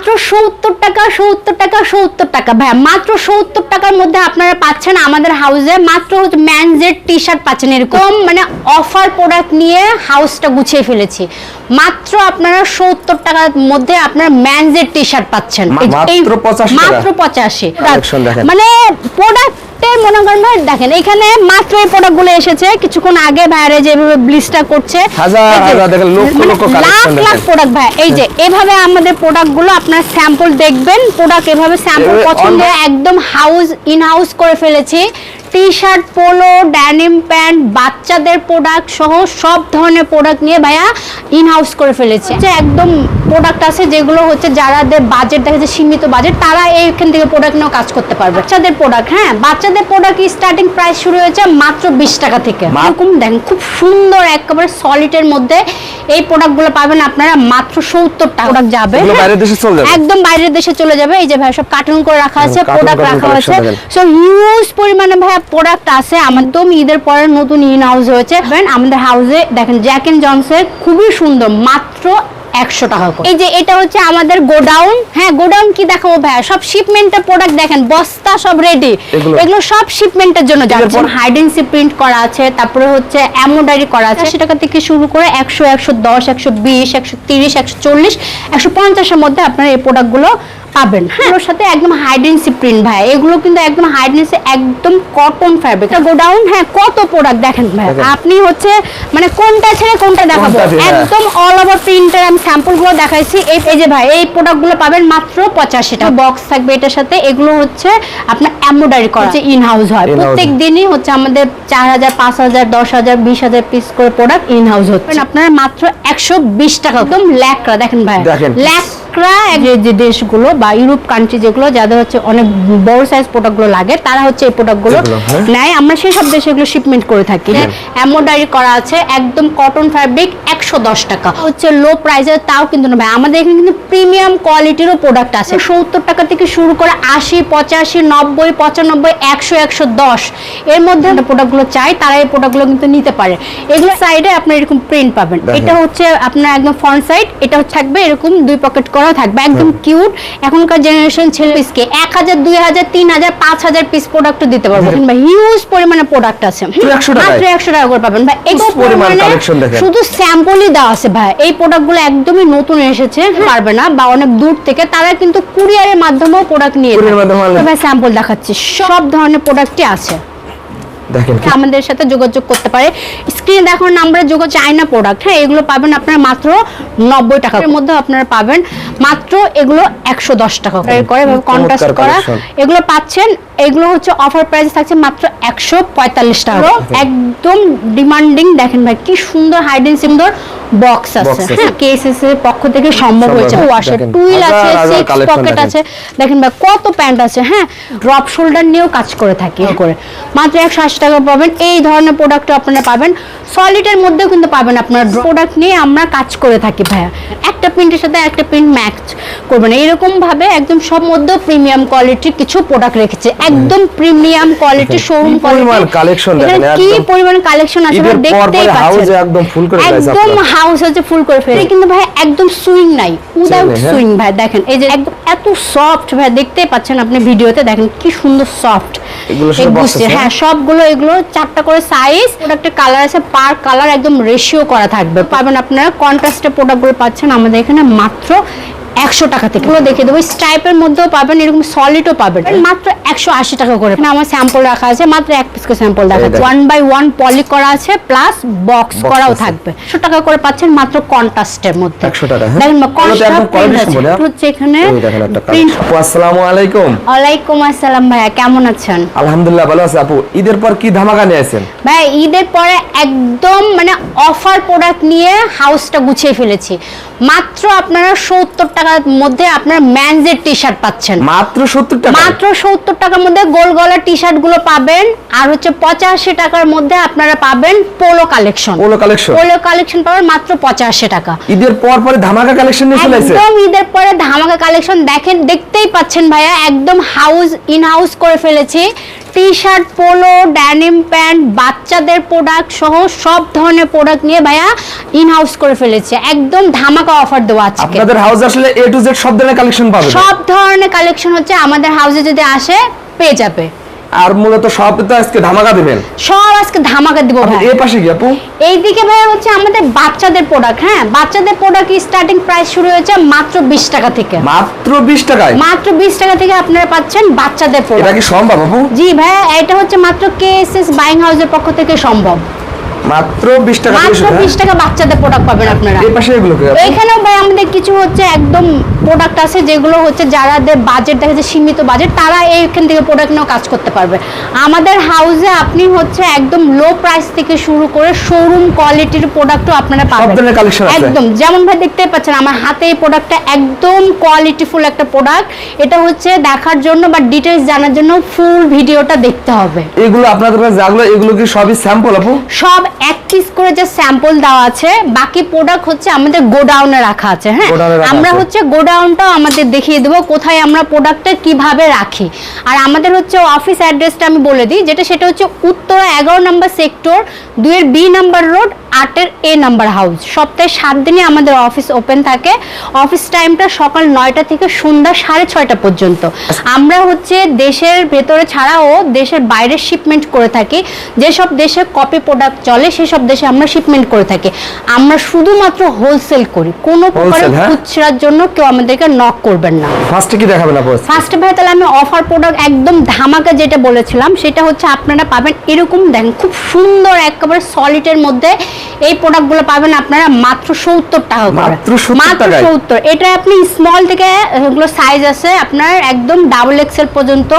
মাত্র সত্তর টাকা সত্তর টাকা সত্তর টাকা। ভাই মাত্র সত্তর টাকার মধ্যে আপনারা পাচ্ছেন আমাদের হাউসে মাত্র ম্যানজের টি শার্ট পাচ্ছেন এরকম। মানে অফার প্রোডাক্ট নিয়ে হাউসটা গুছিয়ে ফেলেছি। মাত্র আপনারা সত্তর টাকার মধ্যে আপনার ম্যানজের টি শার্ট পাচ্ছেন। মাত্র 85 টাকা? মাত্র পঁচাশি। মানে দেখেন। প্রোডাক্টের মনে করেন ভাই দেখেন এখানে মাত্র এই প্রোডাক্টগুলো এসেছে। কিছুক্ষণ আগে ভাইরে যেভাবে ব্লিস্টার করছে হাজার হাজার দেখেন, লক্ষ মানে কালেকশন লাখ লাখ প্রোডাক্ট ভাই। এই যে এভাবে আমাদের প্রোডাক্টগুলো আপনার স্যাম্পল দেখবেন প্রোডাক্ট এভাবে স্যাম্পল পছন্দ একদম হাউস ইন হাউস করে ফেলেছি। T shirt polo denim pant বাচ্চাদের প্রোডাক্ট সহ সব ধরনের প্রোডাক্ট নিয়ে ভাইয়া ইন হাউস করে ফেলেছে। যে একদম প্রোডাক্ট আছে যেগুলো হচ্ছে যারাদের বাজেট দেখা যাচ্ছে সীমিত বাজেট তারা এইখান থেকে প্রোডাক্ট নিয়েও কাজ করতে পারবে। বাচ্চাদের প্রোডাক্ট হ্যাঁ বাচ্চাদের প্রোডাক্ট স্টার্টিং প্রাইস শুরু হয়েছে মাত্র বিশ টাকা থেকে। এরকম দেখেন খুব সুন্দর একেবারে সলিডের মধ্যে এই প্রোডাক্টগুলো পাবেন আপনারা মাত্র সত্তর টাকা। যাবে? একদম বাইরের দেশে চলে যাবে। এই যে ভাই সব কার্টুন করে রাখা আছে প্রোডাক্ট রাখা আছে। সো হিউজ পরিমাণে ভাই প্রোডাক্ট আছে একদম ঈদের পরে নতুন ইন হাউস হয়েছে আমাদের হাউসে দেখেন জ্যাক এন্ড জনসের খুবই সুন্দর, মাত্র একশো টাকা করে। এই যে এটা হচ্ছে আমাদের গোডাউন। হ্যাঁ গোডাউন কি দেখাবো ভাই সব শিপমেন্টের প্রোডাক্ট দেখেন বস্তা সব রেডি এগুলো? এগুলো সব শিপমেন্টের জন্য যাচ্ছে। হাইডেন্সি প্রিন্ট করা আছে তারপরে হচ্ছে এমব্রয়ডারি করা আছে। থেকে শুরু করে একশো একশো দশ একশো বিশ একশো তিরিশ একশো চল্লিশ একশো পঞ্চাশের মধ্যে আপনারা এই প্রোডাক্টগুলো পাবেন। হ্যাঁ। এগুলোর সাথে একদম হাইডেন্সি প্রিন্ট ভাই এগুলো কিন্তু একদম হাইডেন্সি একদম কটন ফ্যাব্রিক গোডাউন হ্যাঁ কত প্রোডাক্ট দেখেন ভাই আপনি হচ্ছে মানে কোনটা ছেড়ে কোনটা দেখাবো? হ্যাঁ। একদম অল ওভার প্রিন্টের আমি স্যাম্পলগুলো দেখাইছি। এই যে ভাই এই প্রোডাক্টগুলো পাবেন মাত্র পঁচাশি টাকা। বক্স থাকবে এটার সাথে। এগুলো হচ্ছে আপনার এমব্রয়ডারি করা। হচ্ছে ইন হাউস হয়। প্রত্যেক দিনই হচ্ছে আমাদের চার হাজার পাঁচ হাজার দশ হাজার বিশ হাজার পিস করে প্রোডাক্ট ইন হাউস হচ্ছে। আপনার মাত্র একশো বিশ টাকা একদম ল্যাকরা দেখেন ভাই দেখেন। ল্যাকরা যে যে দেশগুলো বা ইউরোপ কান্ট্রি যেগুলো যাদের হচ্ছে অনেক বড় সাইজ প্রোডাক্টগুলো লাগে তারা হচ্ছে এই প্রোডাক্টগুলো হ্যাঁ। নেয়। আমরা সেই সব দেশে এগুলো শিপমেন্ট করে থাকি। এমব্রয়ডারি করা আছে একদম কটন ফ্যাব্রিক একশো দশ টাকা। হচ্ছে লো প্রাইসের তাও কিন্তু না ভাই। আমাদের এখানে কিন্তু প্রিমিয়াম কোয়ালিটিরও প্রোডাক্ট আছে। সত্তর টাকা থেকে শুরু করে আশি পঁচাশি নব্বই পঁচানব্বই একশো একশো দশ। এর মধ্যে প্রোডাক্টগুলো চাই তারা এই প্রোডাক্টগুলো কিন্তু নিতে পারে। এগুলো সাইডে আপনার এরকম প্রিন্ট পাবেন। এটা হচ্ছে আপনার একদম ফ্রন্ট সাইড এটা থাকবে এরকম দুই পকেট করা থাকবে। একদম কিউট এখনকার জেনারেশন ছেলে পিসকে এক হাজার দুই হাজার তিন হাজার পাঁচ হাজার পিস প্রোডাক্ট দিতে পারব। কিংবা হিউজ পরিমাণে প্রোডাক্ট আছে। হুম, 100 টাকায়? মাত্র একশো টাকা করে পাবেন। collection দেখেন। শুধু স্যাম্পলই দেওয়া আছে ভাই। এই প্রোডাক্টগুলো একদমই নতুন এসেছে পারবে না বা অনেক দূর থেকে। তারা কিন্তু কুরিয়ারের মাধ্যমেও প্রোডাক্ট নিয়ে স্যাম্পল দেখাচ্ছি। সব ধরনের প্রোডাক্টই আছে। দেখেন আমাদের সাথে যোগাযোগ করতে পারে। স্ক্রিনে দেখানোর নাম্বারে যোগাযোগ চাইনা প্রোডাক্ট হ্যাঁ এগুলো পাবেন আপনারা মাত্র নব্বই টাকার মধ্যে আপনারা পাবেন মাত্র এগুলো একশো দশ টাকা করে কন্ট্রাস্ট করা। এগুলো পাচ্ছেন এগুলো হচ্ছে অফার প্রাইস থাকছে মাত্র একশো পঁয়তাল্লিশ টাকা একদম ডিমান্ডিং দেখেন ভাই কি সুন্দর হাইডেন সুন্দর বক্স আছে। হ্যাঁ কেএসএস এর পক্ষ থেকে সম্ভব হয়েছে। হয়। ওয়াশার টুইল আছে সিক্স পকেট আছে। দেখেন ভাই কত প্যান্ট আছে হ্যাঁ ড্রপ শোল্ডার নিয়েও কাজ করে থাকি করে। মাত্র একশো আশি টাকা পাবেন। এই ধরনের প্রোডাক্ট আপনারা পাবেন। সলিডের মধ্যেও কিন্তু পাবেন আপনার প্রোডাক্ট নিয়ে আমরা কাজ করে থাকি ভাইয়া। একটা প্রিন্টের সাথে একটা প্রিন্ট ম্যাচ করবেন। এরকম ভাবে একদম সব মধ্যেও প্রিমিয়াম কোয়ালিটির কিছু প্রোডাক্ট রেখেছে। একদম প্রিমিয়াম কোয়ালিটি শোরুম পরিমাণ collection দেখেন, কি পরিমাণ কালেকশন আছে দেখতেই পাচ্ছেন। একদম full করে একদম হাউস আছে ফুল করে ফেলে কিন্তু ভাই একদম সুইং নাই। উইদাউট হ্যাঁ? সুইং ভাই দেখেন এই যে একদম এত সফট ভাই দেখতেই পাচ্ছেন আপনি ভিডিওতে দেখেন কি সুন্দর সফট এগুলো সব box হ্যাঁ সবগুলো এগুলো চারটা করে সাইজ প্রোডাক্টের কালার আছে পার কালার একদম রেশিও করা থাকবে। পাবেন আপনারা কন্ট্রাস্টের প্রোডাক্টগুলো পাচ্ছেন আমাদের এখানে মাত্র একশো টাকা থেকে। দেখে দেবো। স্ট্রাইপের মধ্যেও পাবেন এরকম সলিডও পাবেন। মাত্র একশো আশি টাকা করে। আমার স্যাম্পল রাখা আছে মাত্র এক পিস করে স্যাম্পল দেখা ওয়ান বাই ওয়ান পলি করা আছে প্লাস বক্স করাও থাকবে। একশো টাকা করে পাচ্ছেন মাত্র কন্ট্রাস্টের মধ্যে। 100 টাকা, হ্যাঁ? দেখেন? হচ্ছে এখানে আসসালামু আলাইকুম। ওয়ালাইকুম আসসালাম ভাইয়া কেমন আছেন? আলহামদুলিল্লাহ ভালো আছে। আপু ঈদের পর কি ধামাকা নিয়ে আসেন ভাই ঈদের পরে একদম মানে অফার প্রোডাক্ট নিয়ে হাউসটা গুছিয়ে ফেলেছি। মাত্র আপনারা সত্তর টাকার মধ্যে আপনারা ম্যানজের টি শার্ট পাচ্ছেন। মাত্র সত্তর টাকা মাত্র সত্তর টাকার মধ্যে গোল গলা টি শার্টগুলো পাবেন আর হচ্ছে পঁচাশি টাকার মধ্যে আপনারা পাবেন polo collection polo collection polo collection পাবেন মাত্র পঁচাশি টাকা। ঈদের পর পরে ধামাকা কালেকশন নিয়ে চলে একদম ঈদের পরে ধামাকা কালেকশন দেখেন দেখতেই পাচ্ছেন ভাইয়া একদম হাউস ইন হাউস করে ফেলেছি। T shirt polo denim pant বাচ্চাদের প্রোডাক্ট সহ সব ধরনের প্রোডাক্ট নিয়ে ভাইয়া ইন হাউস করে ফেলেছে। একদম ধামাকা অফার দেওয়া আছে আপনাদের হাউস আসলে এ টু জেড সব ধরনের কালেকশন পাবেন। সব ধরনের কালেকশন হচ্ছে আমাদের হাউসে যদি আসে পেয়ে যাবে। আর মূলত সব তো আজকে ধামাকা দিবেন? সব আজকে ধামাকা দিব ভাই। এই পাশে কি আপু। এইদিকে ভাই হচ্ছে আমাদের বাচ্চাদের প্রোডাক্ট হ্যাঁ? বাচ্চাদের প্রোডাক্ট স্টার্টিং প্রাইস শুরু হয়েছে মাত্র বিশ টাকা থেকে। মাত্র বিশ টাকায়? মাত্র বিশ টাকা থেকে আপনারা পাচ্ছেন বাচ্চাদের প্রোডাক্ট এটা কি সম্ভব আপু? জি ভাইয়া এটা হচ্ছে মাত্র কেএসএস বাইং হাউসের পক্ষ থেকে সম্ভব। মাত্র বিশ টাকা মাত্র বিশ টাকা বাচ্চাদের প্রোডাক্ট পাবেন আপনারা। এই পাশে এগুলো কি আপু? এইখানেও ভাই আমাদের কিছু হচ্ছে একদম প্রোডাক্ট আছে যেগুলো হচ্ছে যারাদের বাজেট দেখা যাচ্ছে সীমিত বাজেট তারা এইখান থেকে প্রোডাক্ট নিয়েও কাজ করতে পারবে। আমাদের হাউসে আপনি হচ্ছে একদম লো প্রাইস থেকে শুরু করে শোরুম কোয়ালিটির প্রোডাক্টও আপনারা পাবেন। একদম। যেমন ভাই দেখতে পাচ্ছেন আমার হাতে এই প্রোডাক্টটা একদম কোয়ালিটিফুল একটা প্রোডাক্ট এটা হচ্ছে দেখার জন্য বা ডিটেলস জানার জন্য ফুল ভিডিওটা দেখতে হবে। এগুলো আপনাদের কাছে যাগুলো এগুলো কি সবই স্যাম্পল আপু? সব এক পিস করে যে স্যাম্পল দেওয়া আছে। বাকি প্রোডাক্ট হচ্ছে আমাদের গোডাউনে রাখা আছে হ্যাঁ? আমরা হচ্ছে হচ্ছে গোডাউনটাও আমাদের দেখিয়ে দেবো, কোথায় আমরা প্রোডাক্টটা কীভাবে রাখি। আর আমাদের হচ্ছে অফিস অ্যাড্রেসটা আমি বলে দিই, যেটা সেটা হচ্ছে উত্তরা এগারো নম্বর সেক্টর দুয়ের বি নাম্বার রোড আটের এ নাম্বার হাউস। সপ্তাহে সাত দিনই আমাদের অফিস ওপেন থাকে। অফিস টাইমটা সকাল নয়টা থেকে সন্ধ্যা সাড়ে ছয়টা পর্যন্ত। আমরা হচ্ছে দেশের ভেতরে ছাড়াও দেশের বাইরে শিপমেন্ট করে থাকি। যেসব দেশে কপি প্রোডাক্ট চলে সেসব দেশে আমরা শিপমেন্ট করে থাকি। আমরা শুধুমাত্র হোলসেল করি। কোনো প্রকারের হ্যাঁ? খুচরার জন্য কেউ আমাদেরকে নক করবেন না। ফার্স্টে কি দেখাবেন আপু? ফার্স্ট ভাই তাহলে আমি অফার প্রোডাক্ট একদম ধামাকা যেটা বলেছিলাম সেটা হচ্ছে আপনারা পাবেন এরকম দেখেন খুব সুন্দর একেবারে সলিডের মধ্যে এই প্রোডাক্টগুলো পাবেন আপনারা মাত্র সত্তর টাকা মাত্র মাত্র সত্তর। এটা আপনি স্মল থেকে এগুলো সাইজ আছে আপনার একদম ডাবল এক্সেল পর্যন্ত।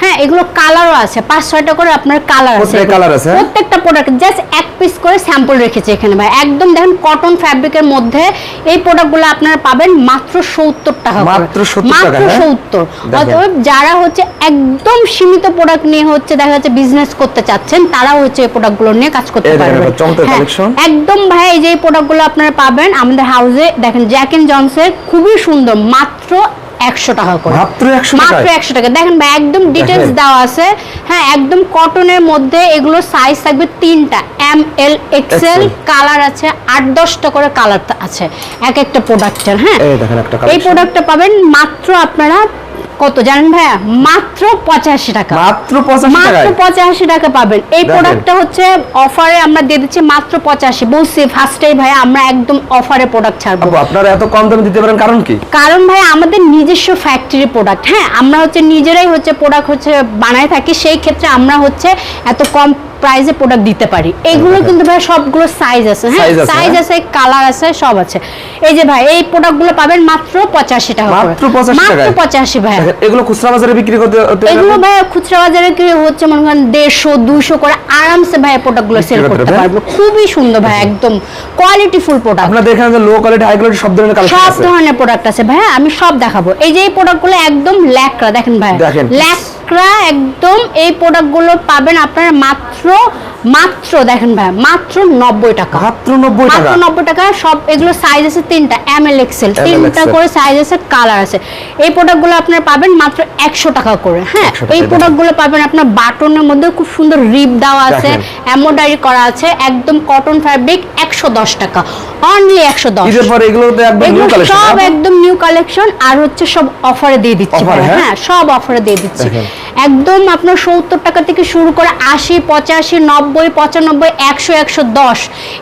হ্যাঁ এগুলো কালারও আছে। পাঁচ ছয়টা করে আপনার কালার আছে। প্রত্যেক আছে, হ্যাঁ? প্রত্যেকটা প্রোডাক্ট জাস্ট এক পিস করে স্যাম্পল রেখেছে এখানে ভাই। একদম দেখেন কটন ফ্যাব্রিকের মধ্যে এই প্রোডাক্টগুলো আপনারা পাবেন মাত্র সত্তর টাকা মাত্র হ্যাঁ? সত্তর। দেখেন। অতএব যারা হচ্ছে একদম সীমিত প্রোডাক্ট নিয়ে হচ্ছে দেখা যাচ্ছে বিজনেস করতে চাচ্ছেন তারাও হচ্ছে এই প্রোডাক্টগুলো নিয়ে কাজ করতে পারবেন। হ্যাঁ। একদম ভাই এই যে প্রোডাক্টগুলো আপনারা পাবেন আমাদের হাউসে দেখেন জ্যাক এন্ড জনসের খুবই সুন্দর মাত্র একশো টাকা করে। মাত্র 100 মাত্র টাকায়? একশো টাকা। দেখেন ভাই একদম ডিটেলস দেওয়া আছে। হ্যাঁ একদম কটনের মধ্যে এগুলো সাইজ থাকবে তিনটা। এম এল এক্সেল কালার আছে আট দশটা করে কালার আছে। এক একটা প্রোডাক্টের হ্যাঁ। এই। প্রোডাক্টটা পাবেন মাত্র আপনারা কত জানেন ভাইয়া? মাত্র পঁচাশি টাকা। মাত্র মাত্র পঁচাশি টাকা পাবেন। এই। প্রোডাক্টটা হচ্ছে অফারে আমরা দিয়ে দিচ্ছি মাত্র পঁচাশি। বলছি ফার্স্টেই ভাই আমরা একদম অফারে প্রোডাক্ট ছাড়বো। আপনারা এত কম দামে দিতে পারেন কারণ কি? কারণ ভাই আমাদের নিজস্ব ফ্যাক্টরি প্রোডাক্ট হ্যাঁ? আমরা হচ্ছে নিজেরাই হচ্ছে প্রোডাক্ট হচ্ছে বানায় থাকি সেই ক্ষেত্রে আমরা হচ্ছে এত কম প্রাইসে প্রোডাক্ট দিতে পারি। এগুলো কিন্তু ভাই সবগুলো সাইজ আছে হ্যাঁ? সাইজ হ্যাঁ? আছে কালার আছে সব আছে। এই যে ভাই এই প্রোডাক্টগুলো পাবেন মাত্র পঁচাশি টাকা করে। মাত্র 85 মাত্র টাকায়? পঁচাশি ভাই। এগুলো খুচরা বাজারে বিক্রি করতে এগুলো ভাই খুচরা বাজারে কি হচ্ছে মনে করেন দেড়শো দুশো করে আরামসে ভাই প্রোডাক্টগুলো সেল করতে পারবে? খুবই সুন্দর ভাই একদম কোয়ালিটি ফুল প্রোডাক্ট আপনাদের এখানে লো কোয়ালিটি হাই কোয়ালিটি সব ধরনের কালেকশন সব ধরনের প্রোডাক্ট আছে ভাই আমি সব দেখাবো। এই যে এই প্রোডাক্টগুলো একদম ল্যাকড়া দেখেন ভাই। দেখেন। ল্যাকড়া একদম এই প্রোডাক্টগুলো পাবেন আপনারা মাত্র মাত্র দেখেন ভাই মাত্র নব্বই টাকা। মাত্র নব্বই টাকা? মাত্র নব্বই টাকা সব এগুলো সাইজ আছে তিনটা এম এল এক্সেল তিনটা করে সাইজ আছে কালার আছে। এই প্রোডাক্টগুলো আপনারা পাবেন মাত্র একশো টাকা করে হ্যাঁ? এই। প্রোডাক্টগুলো পাবেন আপনার বাটনের মধ্যে খুব সুন্দর রিপ দেওয়া আছে। এমব্রয়ডারি করা আছে একদম কটন ফ্যাব্রিক একশো দশ টাকা। অনলি একশো দশ। পরে এগুলো তো একদম নিউ কালেকশন সব একদম নিউ কালেকশন আর হচ্ছে সব অফারে দিয়ে দিচ্ছি হ্যাঁ? হ্যাঁ সব অফারে দিয়ে দিচ্ছি। একদম আপনার সত্তর টাকা থেকে শুরু করে আশি পঁচাশি নব্বই পঁচানব্বই একশো একশো দশ।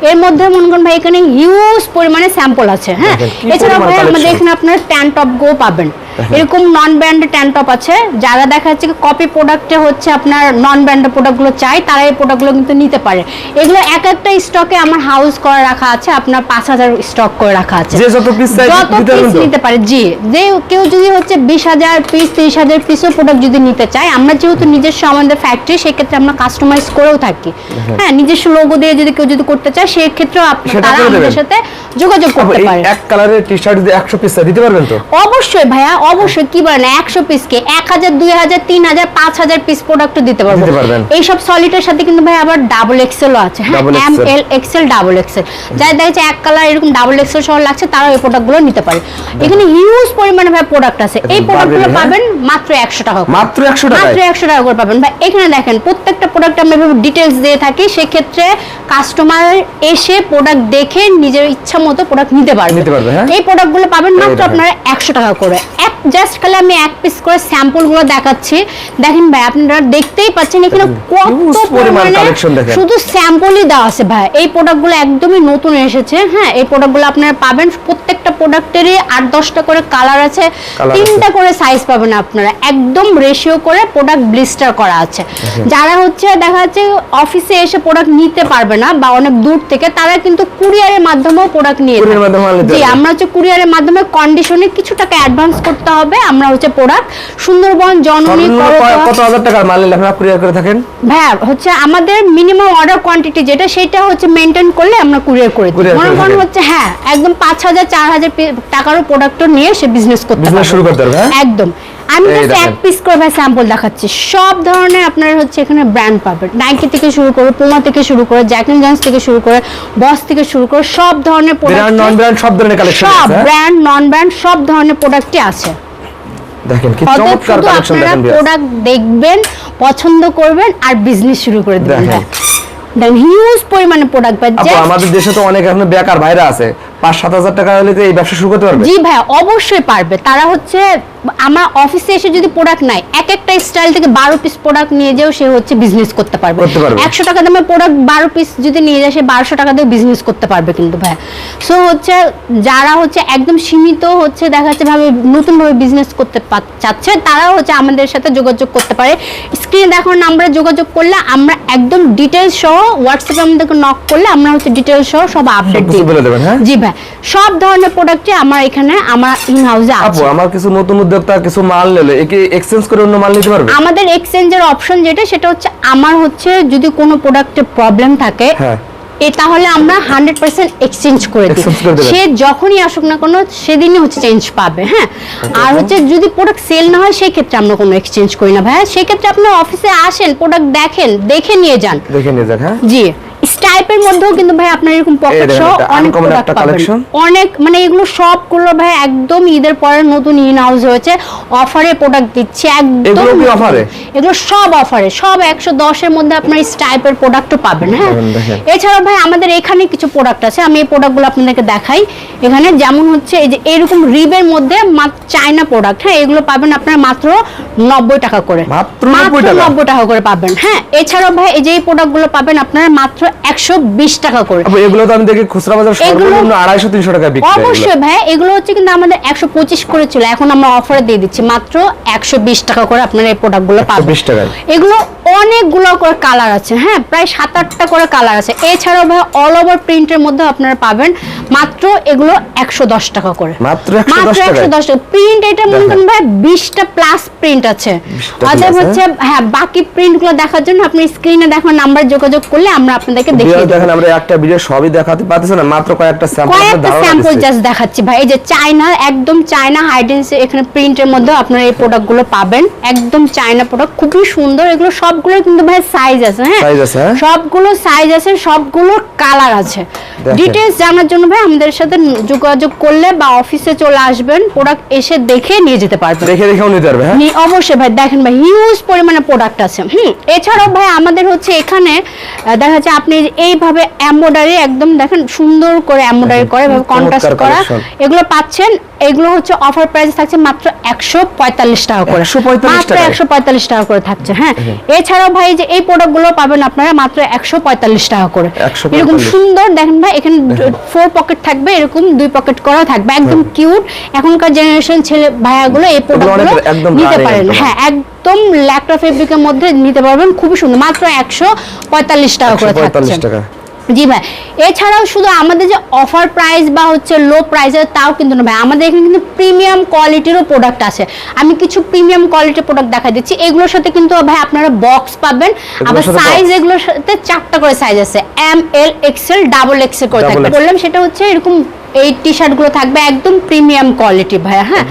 এর মধ্যে মনে করেন ভাই এখানে হিউজ পরিমাণে স্যাম্পল আছে হ্যাঁ? এছাড়া ভাই আমাদের। এখানে আপনার ট্যান টপ গো পাবেন। এরকম নন ব্র্যান্ডেড ট্যান টপ আছে। যারা দেখা যাচ্ছে কপি প্রোডাক্টে হচ্ছে আপনার নন ব্র্যান্ডেড প্রোডাক্টগুলো চাই তারা এই প্রোডাক্টগুলো কিন্তু নিতে পারে। এগুলো এক একটা স্টকে আমার হাউস করে রাখা আছে আপনার পাঁচ হাজার স্টক করে রাখা আছে। যে যত পিস চাই যত পিস নিতে পারে জি। যে কেউ যদি হচ্ছে বিশ হাজার পিস তিরিশ হাজার পিসও প্রোডাক্ট যদি নিতে চায় আমরা যেহেতু নিজস্ব আমাদের ফ্যাক্টরি সেক্ষেত্রে আমরা কাস্টমাইজ করেও থাকি। হ্যাঁ। নিজস্ব লোগো দিয়ে যদি কেউ যদি করতে চায় সেই ক্ষেত্রেও আপনি তারা আমাদের সাথে যোগাযোগ করতে এই পারে। এক কালারের টি শার্ট যদি একশো পিস দিতে পারবেন তো? অবশ্যই ভাইয়া অবশ্যই কি বলেন একশো পিসকে এক হাজার দুই হাজার তিন হাজার পাঁচ হাজার পিস প্রোডাক্ট দিতে পারব। এইসব সলিডের সাথে কিন্তু ভাই আবার ডাবল এক্সেলও আছে হ্যাঁ? M L XL double XL যাই দেখা যাচ্ছে এক কালার এরকম ডাবল এক্সেল সহ লাগছে তারাও এই প্রোডাক্টগুলো নিতে পারে। এখানে হিউজ পরিমাণে ভাই প্রোডাক্ট আছে। এই প্রোডাক্টগুলো হ্যাঁ? পাবেন মাত্র একশো টাকা মাত্র একশো টাকায়। মাত্র একশো টাকা করে পাবেন। ভাই এখানে দেখেন প্রত্যেকটা প্রোডাক্ট আমরা এভাবে ডিটেলস দিয়ে থাকি সেক্ষেত্রে কাস্টমার এসে প্রোডাক্ট দেখে নিজের ইচ্ছা মতো প্রোডাক্ট নিতে পারবে। নিতে পারবে, হ্যাঁ? এই প্রোডাক্টগুলো পাবেন মাত্র আপনারা একশো টাকা করে। এক জাস্ট খালি আমি এক পিস করে স্যাম্পলগুলো দেখাচ্ছি। দেখেন ভাই আপনারা দেখতেই পাচ্ছেন এখানে কত পরিমাণ। শুধু স্যাম্পলই দেওয়া আছে ভাই। এই প্রোডাক্টগুলো একদমই নতুন এসেছে হ্যাঁ? এই প্রোডাক্টগুলো আপনারা পাবেন প্রত্যেকটা প্রোডাক্টেরই আট দশটা করে কালার আছে। তিনটা করে সাইজ পাবেন আপনারা। একদম রেশিও করে প্রোডাক্ট ব্লিস্টার করা আছে। যারা হচ্ছে দেখা যাচ্ছে অফিসে এসে প্রোডাক্ট নিতে পারবে না বা অনেক দূর থেকে তারা কিন্তু কুরিয়ারের মাধ্যমেও প্রোডাক্ট নিয়ে জি আমরা হচ্ছে কুরিয়ারের মাধ্যমে কন্ডিশনে কিছু টাকা অ্যাডভান্স করতে হবে আমরা হচ্ছে প্রোডাক্ট সুন্দরবন জননী কত হাজার টাকার মাল আপনারা কুরিয়ার করে থাকেন? ভাইয়া হচ্ছে আমাদের মিনিমাম অর্ডার কোয়ান্টিটি যেটা সেটা হচ্ছে মেনটেন করলে আমরা কুরিয়ার করে দিই। মনে করেন হচ্ছে হ্যাঁ একদম পাঁচ হাজার চার হাজার টাকারও প্রোডাক্ট নিয়ে সে বিজনেস করতে পারবে। শুরু করতে পারবে, হ্যাঁ? একদম। আমি জাস্ট এক পিস করে ভাই স্যাম্পল দেখাচ্ছি। সব ধরনের আপনার হচ্ছে এখানে ব্র্যান্ড পাবেন। নাইকি থেকে শুরু করে পুমা থেকে শুরু করে জ্যাক এন্ড জন্স থেকে শুরু করে বস থেকে শুরু করে সব ধরনের ব্র্যান্ড নন প্রোডাক্ট ব্র্যান্ড সব ধরনের কালেকশন সব আছে হ্যাঁ? ব্র্যান্ড নন ব্র্যান্ড সব ধরনের প্রোডাক্টই আছে। দেখেন কি চমৎকার কালেকশন দেখেন। প্রোডাক্ট দেখবেন পছন্দ করবেন আর বিজনেস শুরু করে দিবেন দেখেন। দেন হিউজ পরিমাণে প্রোডাক্ট পাই আপু আমাদের দেশে তো অনেক এখন বেকার ভাইরা আছে পাঁচ সাত হাজার টাকা হলে তো এই ব্যবসা শুরু করতে পারবে জি ভাই অবশ্যই পারবে তারা হচ্ছে আমার অফিসে এসে যদি প্রোডাক্ট নাই এক একটা স্টাইল থেকে বারো পিস প্রোডাক্ট নিয়ে যেও সে হচ্ছে বিজনেস করতে পারবে। একশো টাকা দামের প্রোডাক্ট বারো পিস যদি নিয়ে যায় সে বারোশো টাকা দিয়ে বিজনেস করতে পারবে কিন্তু ভাই সো হচ্ছে যারা হচ্ছে একদম সীমিত হচ্ছে দেখা যাচ্ছে ভাবে নতুনভাবে বিজনেস করতে চাচ্ছে তারাও হচ্ছে আমাদের সাথে যোগাযোগ করতে পারে। স্ক্রিনে দেখার নাম্বারে যোগাযোগ করলে আমরা একদম ডিটেলস সহ হোয়াটসঅ্যাপে আমাদেরকে নক করলে আমরা হচ্ছে ডিটেলস সহ সব আপডেট দিই হ্যাঁ? জি ভাই সব ধরনের প্রোডাক্টই আমার এখানে আমার ইন হাউসে আছে। আমার কিছু নতুন উদ্যোক্তা কিছু মাল নিলে একে এক্সচেঞ্জ করে অন্য মাল নিতে পারবে? আমাদের এক্সচেঞ্জের অপশন যেটা সেটা হচ্ছে আমার হচ্ছে যদি কোনো প্রোডাক্টে প্রবলেম থাকে হ্যাঁ। এ তাহলে আমরা হান্ড্রেড পার্সেন্ট এক্সচেঞ্জ করে দিই। সে যখনই আসুক না কোনো সেদিনই হচ্ছে চেঞ্জ পাবে হ্যাঁ? আর হচ্ছে যদি প্রোডাক্ট সেল না হয় সেই ক্ষেত্রে আমরা কোনো এক্সচেঞ্জ করি না ভাইয়া। সেই ক্ষেত্রে আপনার অফিসে আসেন প্রোডাক্ট দেখেন দেখে নিয়ে যান। দেখে নিয়ে যাক হ্যাঁ? জি। স্টাইপের মধ্যেও কিন্তু ভাই আপনার এরকম পকেট সহ অনেক প্রোডাক্ট একটা পাবেন। অনেক মানে এগুলো সবগুলো ভাই একদম ঈদের পরে নতুন ইন হাউস হয়েছে অফারে প্রোডাক্ট দিচ্ছে একদম এগুলো কি offer-এ? এগুলো সব অফারে সব একশো দশের মধ্যে আপনার স্টাইপের প্রোডাক্টও পাবেন হ্যাঁ? দেখেন। ভাই আমাদের এখানে কিছু প্রোডাক্ট আছে আমি এই প্রোডাক্টগুলো আপনাদেরকে দেখাই। এখানে যেমন হচ্ছে এই যে এরকম রিবের মধ্যে মাত্র চায়না প্রোডাক্ট হ্যাঁ? এগুলো পাবেন আপনারা মাত্র নব্বই টাকা করে। মাত্র 90 টাকা? নব্বই টাকা করে পাবেন হ্যাঁ? এছাড়াও ভাই এই যে এই প্রোডাক্টগুলো পাবেন আপনারা মাত্র একশো বিশ টাকা করে। এগুলো তো আমি দেখি খুচরা বাজার সর্বনিম্ন আড়াইশো তিনশো টাকা বিক্রি অবশ্যই ভাই এগুলো হচ্ছে কিন্তু আমাদের একশো পঁচিশ করে ছিল এখন আমরা অফারে দিয়ে দিচ্ছি। মাত্র একশো বিশ টাকা করে আপনারা এই প্রোডাক্টগুলো পাবেন। 120 টাকায়। এগুলো অনেকগুলো করে কালার আছে হ্যাঁ? প্রায় সাত আটটা করে কালার আছে। এছাড়াও ভাই অল ওভার প্রিন্টের মধ্যে আপনারা পাবেন মাত্র এগুলো একশো দশ টাকা করে। মাত্র 110 মাত্র একশো টাকায়? দশ টাকা। প্রিন্ট এটা মনে। করেন ভাই বিশটা প্লাস প্রিন্ট আছে। 20টা অতএব হচ্ছে হ্যাঁ বাকি প্রিন্টগুলো দেখার জন্য আপনি স্ক্রিনে দেখার নাম্বার যোগাযোগ করলে আমরা আপনাদেরকে দেখিয়ে ভিডিও দেখেন আমরা একটা ভিডিও সবই দেখাতে পারতেছি না মাত্র কয়েকটা স্যাম্পল কয়েকটা স্যাম্পল জাস্ট দেখাচ্ছি ভাই। এই যে চায়না একদম চায়না হাইডেন্স এখানে প্রিন্টের মধ্যে আপনারা এই প্রোডাক্টগুলো পাবেন। একদম চায়না প্রোডাক্ট খুবই সুন্দর। এগুলো সবগুলো কিন্তু ভাই সাইজ আছে হ্যাঁ? আছে, হ্যাঁ? সবগুলো সাইজ আছে সবগুলো কালার আছে। দেখেন। জানার জন্য ভাই আমাদের সাথে যোগাযোগ করলে বা অফিসে চলে আসবেন প্রোডাক্ট এসে দেখে নিয়ে যেতে পারবেন। দেখে দেখেও নিতে পারবে হ্যাঁ? অবশ্যই ভাই। দেখেন ভাই হিউজ পরিমাণে প্রোডাক্ট আছে হুম? এছাড়াও ভাই আমাদের হচ্ছে এখানে দেখা যাচ্ছে আপনি এইভাবে এমব্রয়ডারি একদম দেখেন সুন্দর করে এমব্রয়ডারি করে এভাবে কন্ট্রাস্ট করা। এগুলো পাচ্ছেন এগুলো হচ্ছে অফার প্রাইস থাকছে মাত্র একশো পঁয়তাল্লিশ টাকা করে। 145 মাত্র? একশো পঁয়তাল্লিশ টাকা করে থাকছে হ্যাঁ। এছাড়াও ভাই যে এই প্রোডাক্টগুলো পাবেন আপনারা মাত্র একশো পঁয়তাল্লিশ টাকা করে। এরকম সুন্দর দেখেন ভাই এখানে ফোর পকেট থাকবে এরকম দুই পকেট করা থাকবে একদম কিউট এখনকার জেনারেশন ছেলে ভাইয়াগুলো এই প্রোডাক্টগুলো নিতে পারেন। হ্যাঁ একদম ল্যাকটা ফেব্রিকের মধ্যে নিতে পারবেন। খুবই সুন্দর। মাত্র একশো পঁয়তাল্লিশ টাকা করে 145 টাকা। জি ভাই। এছাড়াও শুধু আমাদের যে অফার প্রাইস বা হচ্ছে লো প্রাইসের তাও কিন্তু না ভাই। আমাদের এখানে কিন্তু প্রিমিয়াম কোয়ালিটিরও প্রোডাক্ট আছে। আমি কিছু প্রিমিয়াম কোয়ালিটির প্রোডাক্ট দেখা দিচ্ছি। এগুলোর সাথে কিন্তু ভাই আপনারা বক্স পাবেন। আবার সাইজ এগুলোর সাথে চারটা করে সাইজ আছে। M L XL double XL করে থাকবে। বললাম সেটা হচ্ছে এরকম এই টি শার্টগুলো থাকবে একদম প্রিমিয়াম কোয়ালিটি ভাইয়া হ্যাঁ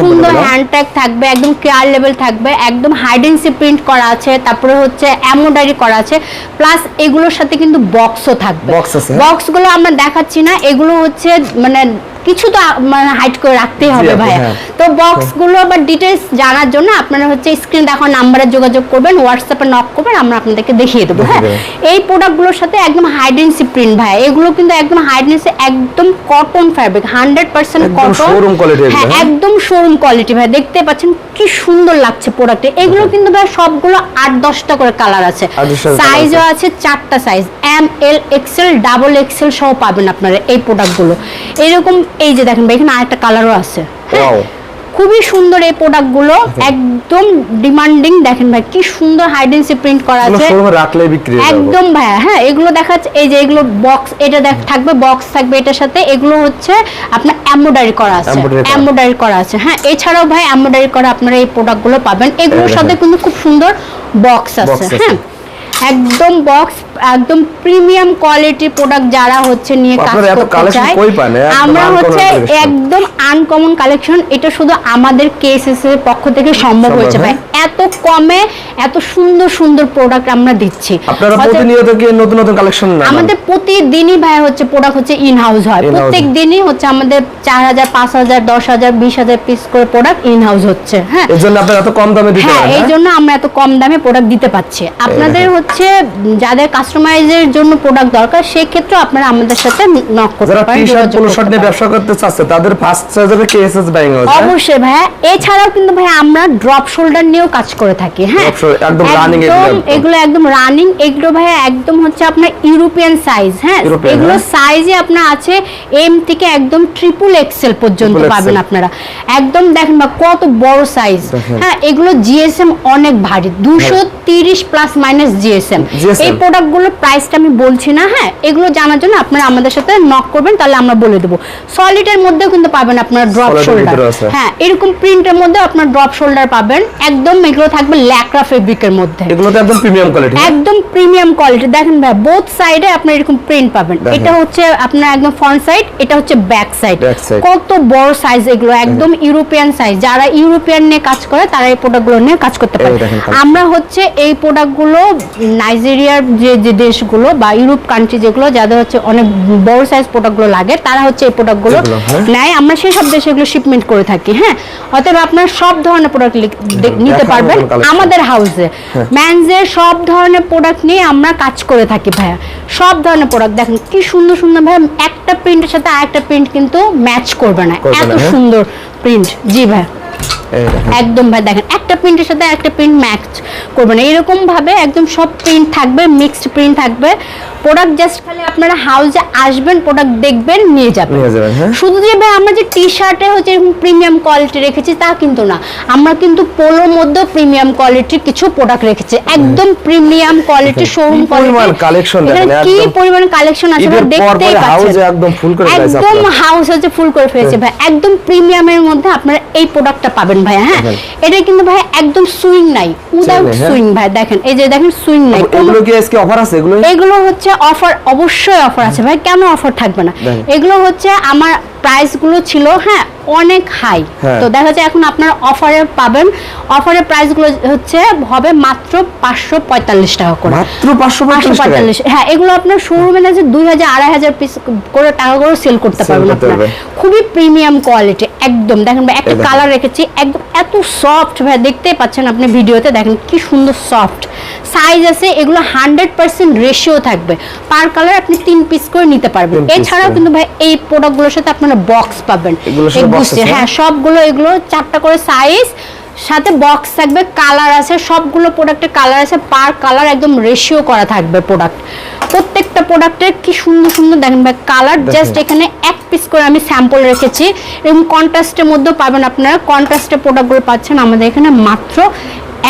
সুন্দর না? হ্যান্ড ট্যাগ থাকবে একদম কেয়ার লেভেল থাকবে একদম হাইডেন্সি প্রিন্ট করা আছে তারপরে হচ্ছে এমব্রয়ডারি করা আছে প্লাস এগুলোর সাথে কিন্তু বক্সও থাকবে বক্সগুলো আছে, হ্যাঁ? বক্সগুলো আমরা দেখাচ্ছি না এগুলো হচ্ছে মানে কিছু তো মানে হাইড করে রাখতেই হবে ভাইয়া। হ্যাঁ। তো বক্সগুলো বা ডিটেলস জানার জন্য আপনারা হচ্ছে স্ক্রিন দেখো নাম্বারে যোগাযোগ করবেন হোয়াটসঅ্যাপে নক করবেন আমরা আপনাদেরকে দেখিয়ে দেবো হ্যাঁ। এই প্রোডাক্টগুলোর সাথে একদম হাইডেন্সি প্রিন্ট ভাই এগুলো কিন্তু একদম হাইডেন্সি একদম cotton fabric hundred percent cotton হ্যাঁ? একদম শোরুম কোয়ালিটি ভাই দেখতে পাচ্ছেন কি সুন্দর লাগছে প্রোডাক্টে এগুলো কিন্তু ভাই সবগুলো আট দশটা করে কালার আছে। সাইজও আছে। আছে চারটা size M L XL double XL সহ পাবেন আপনারা এই প্রোডাক্টগুলো এরকম এই যে দেখেন ভাই এখানে আরেকটা কালারও আছে। হ্যাঁ? খুবই সুন্দর এই প্রোডাক্টগুলো একদম ডিমান্ডিং দেখেন ভাই কি সুন্দর হাইডেন্সি প্রিন্ট করা আছে। রাখলে বিক্রি একদম ভাইয়া হ্যাঁ এগুলো দেখাচ্ছে এই যে এগুলো বক্স এটা দেখ থাকবে বক্স থাকবে এটার সাথে। এগুলো হচ্ছে আপনার এমব্রয়ডারি করা আছে। এমব্রয়ডারি করা। আছে হ্যাঁ। এছাড়াও ভাই এমব্রয়ডারি করা আপনারা এই প্রোডাক্টগুলো পাবেন। এগুলোর সাথে কিন্তু খুব সুন্দর বক্স আছে। হ্যাঁ। একদম বক্স একদম প্রিমিয়াম কোয়ালিটি প্রোডাক্ট যারা হচ্ছে নিয়ে কাজ করতে চায় আমরা হচ্ছে একদম আনকমন কালেকশন এটা শুধু আমাদের কেএসএস এর পক্ষ থেকে সম্ভব হয়েছে ভাই। এত কমে এত সুন্দর সুন্দর প্রোডাক্ট আমরা দিচ্ছি। আপনারা প্রতিনিয়ত কি নতুন নতুন কালেকশন আমাদের প্রতিদিনই ভাই হচ্ছে প্রোডাক্ট হচ্ছে ইন হাউস হয়। প্রত্যেক দিনই হচ্ছে আমাদের চার হাজার পাঁচ হাজার দশ হাজার বিশ হাজার পিস করে প্রোডাক্ট ইন হাউস হচ্ছে হ্যাঁ? এর জন্য আপনারা এত কম দামে দিতে হ্যাঁ পারেন এই হ্যাঁ? জন্য আমরা এত কম দামে প্রোডাক্ট দিতে পারছি। আপনাদের হচ্ছে যাদের কাস্টমাইজের জন্য প্রোডাক্ট দরকার সেই ক্ষেত্রে আপনারা আমাদের সাথে নক করতে যারা টি শার্ট যোগাযোগ পোলো শার্ট নিয়ে ব্যবসা করতে চাচ্ছে তাদের ফার্স্ট চার্জারে কেএসএস বাইং হচ্ছে। অবশ্যই ভাইয়া। এছাড়াও কিন্তু ভাই আমরা ড্রপ শোল্ডার নিয়েও কাজ করে থাকি হ্যাঁ? একদম running এগুলো একদম। রানিং এগুলো ভাইয়া একদম হচ্ছে আপনার ইউরোপিয়ান সাইজ হ্যাঁ? এগুলো হ্যাঁ। সাইজে আপনার আছে এম থেকে একদম ট্রিপল এক্সেল পর্যন্ত পাবেন আপনারা। একদম দেখেন বা কত বড় সাইজ হ্যাঁ এগুলো জিএসএম অনেক ভারী দুশো তিরিশ প্লাস মাইনাস জিএসএম এই প্রোডাক্টগুলোর প্রাইসটা আমি বলছি না হ্যাঁ? এগুলো জানার জন্য আপনারা আমাদের সাথে নক করবেন তাহলে আমরা বলে দেবো। সলিডের মধ্যেও কিন্তু পাবেন আপনারা ড্রপ শোল্ডার হ্যাঁ এরকম প্রিন্টের মধ্যে আপনার ড্রপ শোল্ডার পাবেন। একদম এগুলো থাকবে ল্যাকড়া ফেব্রিকের মধ্যে। এগুলোতে একদম প্রিমিয়াম কোয়ালিটি একদম প্রিমিয়াম কোয়ালিটি দেখেন ভাই বোথ সাইডে আপনার এরকম প্রিন্ট পাবেন। এটা হচ্ছে আপনার একদম ফ্রন্ট সাইড এটা হচ্ছে ব্যাক সাইড কত বড় সাইজ এগুলো একদম ইউরোপিয়ান সাইজ যারা ইউরোপিয়ান নিয়ে কাজ করে তারা এই প্রোডাক্টগুলো নিয়ে কাজ করতে পারে। আমরা হচ্ছে এই প্রোডাক্টগুলো নাইজেরিয়ার যে যে দেশগুলো বা ইউরোপ কান্ট্রি যেগুলো যাদের হচ্ছে অনেক বড় সাইজ প্রোডাক্টগুলো লাগে তারা হচ্ছে এই প্রোডাক্টগুলো এগুলো, হ্যাঁ। নেয়। আমরা সেই সব দেশে এগুলো শিপমেন্ট করে থাকি হ্যাঁ। অতএব আপনার সব ধরনের প্রোডাক্ট নিতে পারবেন? আমাদের হাউসে ম্যানজের সব ধরনের প্রোডাক্ট নিয়ে আমরা কাজ করে থাকি ভাইয়া। সব ধরনের প্রোডাক্ট দেখেন কি সুন্দর সুন্দর ভাইয়া একটা প্রিন্টের সাথে আরেকটা প্রিন্ট কিন্তু ম্যাচ করবে না। এত হ্যাঁ? সুন্দর প্রিন্ট জি ভাই এই দেখেন। একদম ভাই দেখেন একটা প্রিন্টের সাথে একটা প্রিন্ট ম্যাচ করবে না। এরকম ভাবে একদম সব প্রিন্ট থাকবে মিক্সড প্রিন্ট থাকবে। প্রোডাক্ট জাস্ট খালি আপনারা হাউসে আসবেন প্রোডাক্ট দেখবেন নিয়ে যাবেন। হ্যাঁ। শুধু যে ভাই আমরা যে টি শার্টে হচ্ছে এরকম প্রিমিয়াম কোয়ালিটি রেখেছি তা কিন্তু না। আমরা কিন্তু পোলোর মধ্যেও প্রিমিয়াম কোয়ালিটির কিছু প্রোডাক্ট রেখেছি। একদম প্রিমিয়াম কোয়ালিটি শোরুম কোয়ালিটি দেখেন, কি পরিমাণ কালেকশন আছে ভাই? দেখতেই পাচ্ছেন। একদম full করে একদম হাউস হচ্ছে ফুল করে ফেলেছে ভাই। একদম প্রিমিয়ামের মধ্যে আপনারা এই প্রোডাক্টটা পাবেন ভাই হ্যাঁ? এটা কিন্তু ভাই একদম সুইং নাই উইদাউট হ্যাঁ। সুইং ভাই দেখেন। এই যে দেখেন সুইং নাই। এগুলো কি আজকে অফার আছে এগুলো এগুলো হচ্ছে অফার অবশ্যই অফার আছে। ভাই কেন অফার থাকবে না? এগুলো হচ্ছে আমার প্রাইসগুলো ছিল হ্যাঁ অনেক হাই হ্যাঁ। তো দেখা যাচ্ছে এখন আপনার অফারে পাবেন। অফারের প্রাইসগুলো হচ্ছে হবে মাত্র পাঁচশো পঁয়তাল্লিশ টাকা করে। মাত্র পাঁচশো পঁয়তাল্লিশ হ্যাঁ এগুলো আপনার শোরুমে আছে দুই হাজার আড়াই হাজার পিস করে টাকা করে সেল করতে পারবেন খুবই প্রিমিয়াম কোয়ালিটি একদম। দেখেন ভাই একটা কালার রেখেছি একদম এত সফট ভাই দেখতেই পাচ্ছেন আপনি ভিডিওতে দেখেন কি সুন্দর সফট সাইজ আছে এগুলো হান্ড্রেড পার্সেন্ট রেশিও থাকবে। পার কালার আপনি তিন পিস করে নিতে পারবেন। এছাড়াও কিন্তু ভাই এই প্রোডাক্টগুলোর সাথে আপনারা বক্স পাবেন। এই box বুঝছে, আছে? হ্যাঁ সবগুলো এগুলো চারটা করে সাইজ সাথে বক্স থাকবে কালার আছে সবগুলো প্রোডাক্টের কালার আছে পার কালার একদম রেশিও করা থাকবে প্রোডাক্ট প্রত্যেকটা প্রোডাক্টের কি সুন্দর সুন্দর দেখেন ভাই কালার জাস্ট এখানে এক পিস করে আমি স্যাম্পল রেখেছি। এবং কন্ট্রাস্টের মধ্যেও পাবেন আপনারা। কন্ট্রাস্টের প্রোডাক্টগুলো পাচ্ছেন আমাদের এখানে মাত্র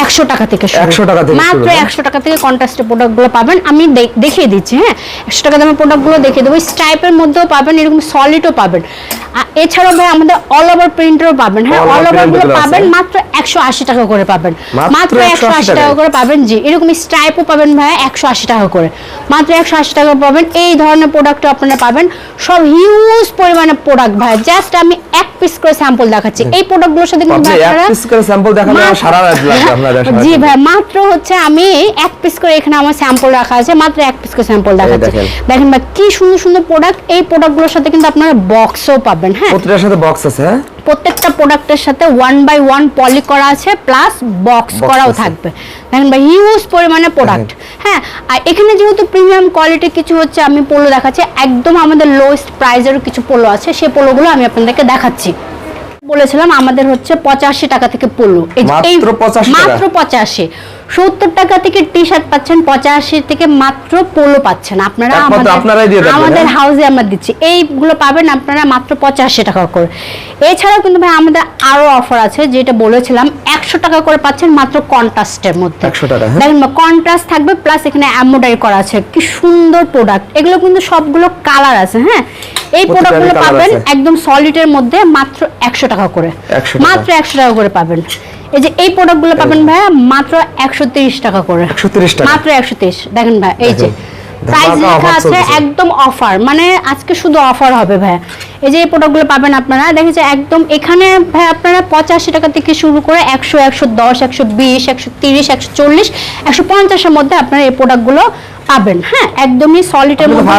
একশো টাকা থেকে। 100 টাকা থেকে মাত্র হ্যাঁ? একশো টাকা থেকে কন্ট্রাস্টের প্রোডাক্টগুলো পাবেন আমি দেখিয়ে দিচ্ছি হ্যাঁ। একশো টাকা দামের প্রোডাক্টগুলো দেখিয়ে দেবো। স্টাইপের মধ্যেও পাবেন এরকম সলিডও পাবেন। এছাড়াও ভাই আমাদের অল ওভার প্রিন্টেরও পাবেন হ্যাঁ। অল ওভার print গুলো গুলো আছে। পাবেন মাত্র একশো আশি টাকা করে পাবেন। মাত্র একশো আশি টাকা করে পাবেন জি। এরকম স্ট্রাইপও পাবেন ভাই একশো আশি টাকা করে। মাত্র একশো আশি টাকা পাবেন এই ধরনের প্রোডাক্ট আপনারা পাবেন। সব হিউজ পরিমাণে প্রোডাক্ট ভাই জাস্ট আমি এক পিস করে স্যাম্পল দেখাচ্ছি। এই প্রোডাক্টগুলোর সাথে কিন্তু আপনি এক পিস করে স্যাম্পল দেখালে সারা রাত লাগবে আপনাদের জি ভাই মাত্র হচ্ছে আমি এক পিস করে এখানে আমার স্যাম্পল রাখা আছে মাত্র এক পিস করে স্যাম্পল দেখাচ্ছি দেখেন। ভাই কি সুন্দর সুন্দর প্রোডাক্ট এই প্রোডাক্টগুলোর সাথে কিন্তু আপনারা বক্সও পাবেন হ্যাঁ? প্রতিটার সাথে বক্স আছে হ্যাঁ? প্রত্যেকটা প্রোডাক্টের সাথে ওয়ান বাই ওয়ান পলি করা আছে প্লাস বক্স করাও। থাকবে। দেখেন ভাই হিউজ পরিমাণে প্রোডাক্ট হ্যাঁ? আর এখানে যেহেতু প্রিমিয়াম কোয়ালিটি কিছু হচ্ছে আমি পোলো দেখাচ্ছি একদম আমাদের লোয়েস্ট প্রাইজেরও কিছু পোলো আছে সেই পোলোগুলো আমি আপনাদেরকে দেখাচ্ছি। বলেছিলাম আমাদের হচ্ছে পঁচাশি টাকা থেকে পড়ল এই যে এই- মাত্র 85 টাকা? মাত্র পঁচাশি সত্তর টাকা থেকে টি শার্ট পাচ্ছেন পঁচাশি থেকে মাত্র পোলো পাচ্ছেন। আপনারা আমাদের আমাদের হ্যাঁ? হাউসে আমরা দিচ্ছি। এইগুলো পাবেন আপনারা মাত্র পঁচাশি টাকা করে। এছাড়াও কিন্তু ভাই আমাদের আরও অফার আছে যেটা বলেছিলাম একশো টাকা করে পাচ্ছেন মাত্র কন্ট্রাস্টের মধ্যে। 100 টাকা, হ্যাঁ? দেখেন কন্ট্রাস্ট থাকবে প্লাস এখানে এমব্রয়ডারি করা আছে। কি সুন্দর প্রোডাক্ট এগুলো কিন্তু সবগুলো কালার আছে হ্যাঁ? এই প্রোডাক্টগুলো পাবেন একদম সলিডের মধ্যে মাত্র একশো টাকা করে। মাত্র একশো টাকা করে পাবেন। এই যে এই প্রোডাক্টগুলো পাবেন ভাইয়া মাত্র একশো তিরিশ টাকা করে 130 টাকা। মাত্র একশো তিরিশ দেখেন ভাই এই যে। প্রাইস লেখা আছে একদম অফার মানে আজকে শুধু অফার হবে ভাই এই যে এই প্রোডাক্টগুলো পাবেন আপনারা দেখেন যে একদম এখানে ভাই আপনারা পঁচাশি টাকা থেকে শুরু করে একশো একশো দশ একশো বিশ একশো তিরিশ একশো চল্লিশ একশো পঞ্চাশের মধ্যে আপনারা এই প্রোডাক্টগুলো পাবেন। হ্যাঁ একদমই সলিডের মধ্যে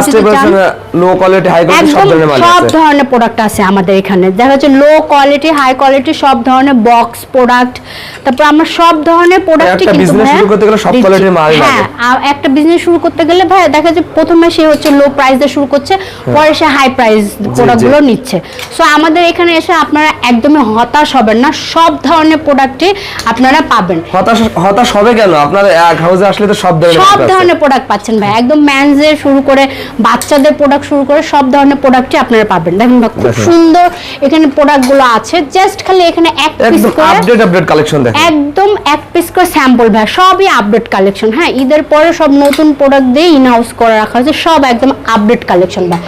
লো কোয়ালিটি হাই কোয়ালিটি সব ধরনের মাল সব ধরনের প্রোডাক্ট আছে আমাদের এখানে। দেখা যাচ্ছে লো কোয়ালিটি হাই কোয়ালিটি সব ধরনের বক্স প্রোডাক্ট তারপর আমরা সব ধরনের প্রোডাক্টই কিন্তু business শুরু করতে গেলে সব দিচ্ছি। quality র হ্যাঁ একটা বিজনেস শুরু করতে গেলে ভাই দেখা যায় প্রথমে সে হচ্ছে লো প্রাইস দিয়ে শুরু করছে পরে সে হাই প্রাইস প্রোডাক্টগুলো নিচ্ছে। সো আমাদের এখানে এসে আপনারা একদমই হতাশ হবেন না। সব ধরনের প্রোডাক্টই আপনারা পাবেন। হতাশ হতাশ হবে কেন? আপনার এক হাউসে আসলে তো সব ধরনের সব ধরনের প্রোডাক্ট পাচ্ছেন ভাই। একদম ম্যানজের শুরু করে বাচ্চাদের প্রোডাক্ট শুরু করে সব ধরনের প্রোডাক্টই আপনারা পাবেন। দেখেন ভাই খুব সুন্দর এখানে প্রোডাক্টগুলো আছে। জাস্ট খালি এখানে এক পিস করে আপডেট আপডেট কালেকশন দেখেন। একদম এক পিস করে স্যাম্পল ভাই। সবই আপডেট কালেকশন হ্যাঁ ঈদের পরে সব নতুন প্রোডাক্ট দিয়ে ইন হাউস করে রাখা হয়েছে। সব একদম আপডেট কালেকশন ভাই।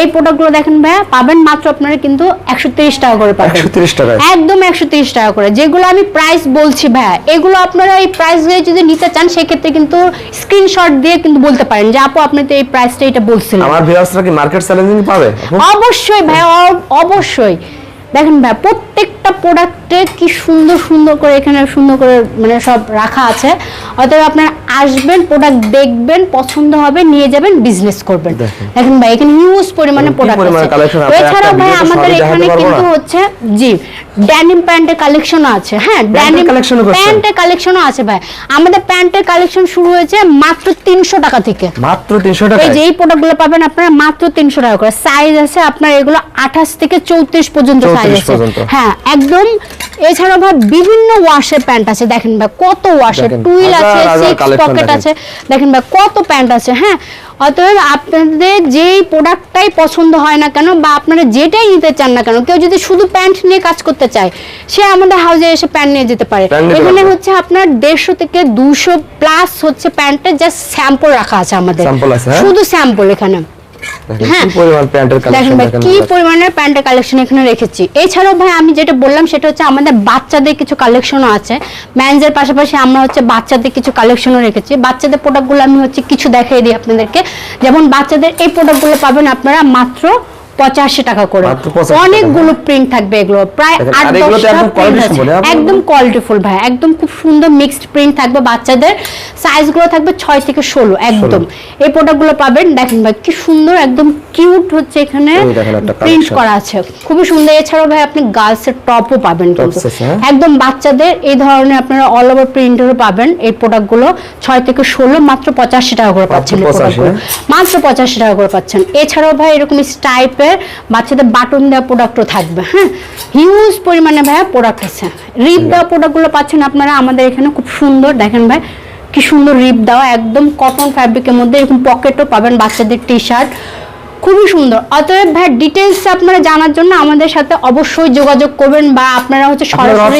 এই প্রোডাক্টগুলো দেখেন ভাই পাবেন মাত্র আপনারা কিন্তু একশো টাকা করে পাবেন। 130 টাকা একদম একশো টাকা করে। যেগুলো আমি প্রাইস বলছি ভাই এগুলো আপনারা এই প্রাইস দিয়ে যদি নিতে চান সেক্ষেত্রে কিন্তু স্ক্রিনশট দিয়ে কিন্তু বলতে পারেন যে আপু আপনি তো এই প্রাইসটা এটা বলছিলেন। আমার ভিউয়ার্সরা কি মার্কেট চ্যালেঞ্জিং পাবে? অবশ্যই ভাই অ- অবশ্যই। দেখেন ভাই প্রত্যেকটা প্রোডাক্টে কি সুন্দর সুন্দর করে এখানে সুন্দর করে মানে সব রাখা আছে। অতএব আপনারা আসবেন প্রোডাক্ট দেখবেন পছন্দ হবে নিয়ে যাবেন বিজনেস করবেন। দেখেন। ভাই এখানে হিউজ পরিমাণে প্রোডাক্ট আছে। এছাড়াও ভাই আমাদের এখানে কিন্তু হচ্ছে জি ড্যানিম প্যান্টের কালেকশনও আছে। হ্যাঁ ড্যানিম প্যান্টের কালেকশনও আছে ভাই। আমাদের প্যান্টের কালেকশন শুরু হয়েছে মাত্র তিনশো টাকা থেকে। মাত্র 300 এই টাকায়? যে এই প্রোডাক্টগুলো পাবেন আপনারা মাত্র তিনশো টাকা করে। সাইজ আছে আপনার এগুলো আঠাশ থেকে চৌত্রিশ পর্যন্ত সাইজ আছে। হ্যাঁ একদম এছাড়াও ভাই বিভিন্ন ওয়াশের প্যান্ট আছে। দেখেন ভাই কত ওয়াশের টুইল আছে সিক্স পকেট আছে। দেখেন ভাই কত প্যান্ট আছে হ্যাঁ? অতএব আপনাদের যেই প্রোডাক্টটাই পছন্দ হয় না কেন বা আপনারা যেটাই নিতে চান না কেন কেউ যদি শুধু প্যান্ট নিয়ে কাজ করতে চায় সে আমাদের হাউসে এসে প্যান্ট নিয়ে যেতে পারে। এখানে হচ্ছে আপনার দেড়শো থেকে দুশো প্লাস হচ্ছে প্যান্টের জাস্ট স্যাম্পল রাখা আছে আমাদের। হ্যাঁ? শুধু স্যাম্পল এখানে। কি। পরিমাণের প্যান্টের কালেকশন এখানে রেখেছি। এছাড়াও ভাই আমি যেটা বললাম সেটা হচ্ছে আমাদের বাচ্চাদের কিছু কালেকশনও আছে। ম্যানজের পাশাপাশি আমরা হচ্ছে বাচ্চাদের কিছু কালেকশনও রেখেছি। বাচ্চাদের প্রোডাক্টগুলো আমি হচ্ছে কিছু দেখাই দিই আপনাদেরকে। যেমন বাচ্চাদের এই প্রোডাক্টগুলো পাবেন আপনারা মাত্র পঁচাশি টাকা করে। মাত্র 85 টাকা, অনেকগুলো প্রিন্ট থাকবে এগুলো। প্রায় আট দশটা একদম হ্যাঁ? কোয়ালিটিফুল ভাই একদম খুব সুন্দর মিক্সড প্রিন্ট থাকবে বাচ্চাদের। সাইজগুলো থাকবে ছয় থেকে ষোলো একদম। এই প্রোডাক্টগুলো পাবেন দেখেন ভাই কি সুন্দর একদম কিউট হচ্ছে এখানে প্রিন্ট করা আছে। খুবই সুন্দর। এছাড়াও ভাই আপনি গার্লসের টপও পাবেন কিন্তু। হ্যাঁ? একদম বাচ্চাদের এই ধরনের আপনারা অল ওভার প্রিন্টেরও পাবেন এই প্রোডাক্টগুলো ছয় থেকে ষোলো মাত্র পঁচাশি টাকা করে পাচ্ছেন 85, মাত্র পঁচাশি টাকা করে পাচ্ছেন। এছাড়াও ভাই এরকম টাইপের বাচ্চাদের বাটন দেওয়া প্রোডাক্টও থাকবে হ্যাঁ? হিউজ পরিমাণে ভাই প্রোডাক্ট আছে। রিপ দেওয়া প্রোডাক্টগুলো পাচ্ছেন আপনারা, আমাদের এখানে খুব সুন্দর, দেখেন ভাই, কি সুন্দর রিপ দেওয়া, একদম কটন ফ্যাব্রিকের মধ্যে এরকম পকেটও পাবেন বাচ্চাদের টি শার্ট খুবই সুন্দর। অতএব ভাই ডিটেলস আপনারা জানার জন্য আমাদের সাথে অবশ্যই যোগাযোগ করবেন বা আপনারা হচ্ছে সরাসরি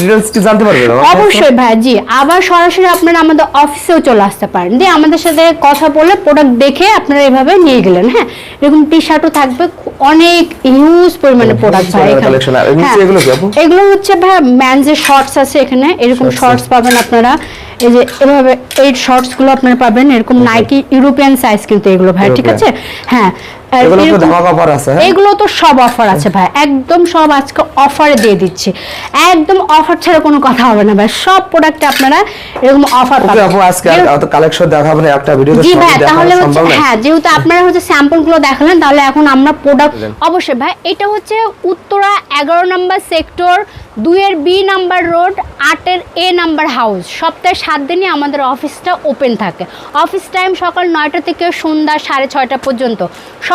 ডিটেইলস কি জানতে পারবেন? অবশ্যই ভাই জি। আবার সরাসরি আপনারা আমাদের অফিসেও চলে আসতে পারেন। দিয়ে আমাদের সাথে কথা বলে প্রোডাক্ট দেখে আপনারা এভাবে নিয়ে গেলেন হ্যাঁ? এরকম টি শার্টও থাকবে অনেক হিউজ পরিমাণে প্রোডাক্ট ভাই এখানে। হ্যাঁ, এগুলো কি আপু? এগুলো হচ্ছে ভাই ম্যানজের শর্টস আছে এখানে। এরকম শর্টস পাবেন আপনারা। এই যে এভাবে এই শর্টসগুলো আপনারা পাবেন এরকম নাইকি ইউরোপিয়ান সাইজ কিন্তু এগুলো ভাই ঠিক আছে? হ্যাঁ এগুলো তো ধামাকা অফার আছে হ্যাঁ? এগুলো তো সব অফার আছে ভাই। একদম সব আজকে অফারে দিয়ে দিচ্ছি। একদম অফার ছাড়া কোনো কথা হবে না ভাই। সব প্রোডাক্টে আপনারা এরকম অফার পাবেন। আপু আজকে যেহেতু- কালেকশন দেখাবো না একটা ভিডিওতে জি ভাই তাহলে হচ্ছে হ্যাঁ যেহেতু আপনারা হচ্ছে স্যাম্পলগুলো দেখালেন তাহলে এখন আমরা প্রোডাক্ট অবশ্যই ভাই এটা হচ্ছে উত্তরা এগারো নম্বর সেক্টর দুইয়ের বি নাম্বার রোড আটের এ নাম্বার হাউস সপ্তাহে সাত দিনই আমাদের অফিসটা ওপেন থাকে। অফিস টাইম সকাল নয়টা থেকে সন্ধ্যা সাড়ে ছয়টা পর্যন্ত।